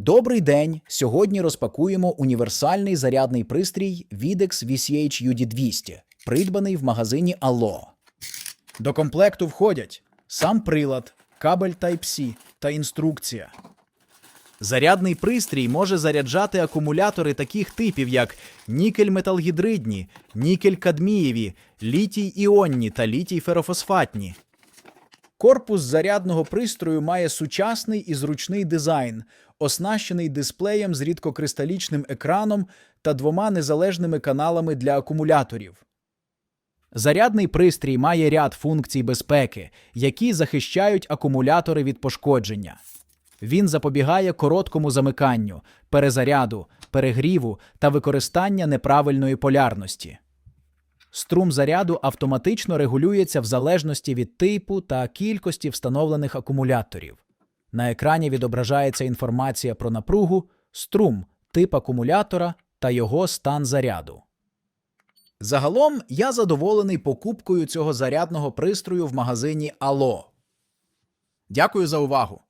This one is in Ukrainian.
Добрий день! Сьогодні розпакуємо універсальний зарядний пристрій Videx VCH UD200, придбаний в магазині Allo. До комплекту входять сам прилад, кабель Type-C та інструкція. Зарядний пристрій може заряджати акумулятори таких типів, як нікель-металгідридні, нікель-кадмієві, літій-іонні та літій-ферофосфатні. Корпус зарядного пристрою має сучасний і зручний дизайн, оснащений дисплеєм з рідкокристалічним екраном та двома незалежними каналами для акумуляторів. Зарядний пристрій має ряд функцій безпеки, які захищають акумулятори від пошкодження. Він запобігає короткому замиканню, перезаряду, перегріву та використання неправильної полярності. Струм заряду автоматично регулюється в залежності від типу та кількості встановлених акумуляторів. На екрані відображається інформація про напругу, струм, тип акумулятора та його стан заряду. Загалом я задоволений покупкою цього зарядного пристрою в магазині Allo. Дякую за увагу!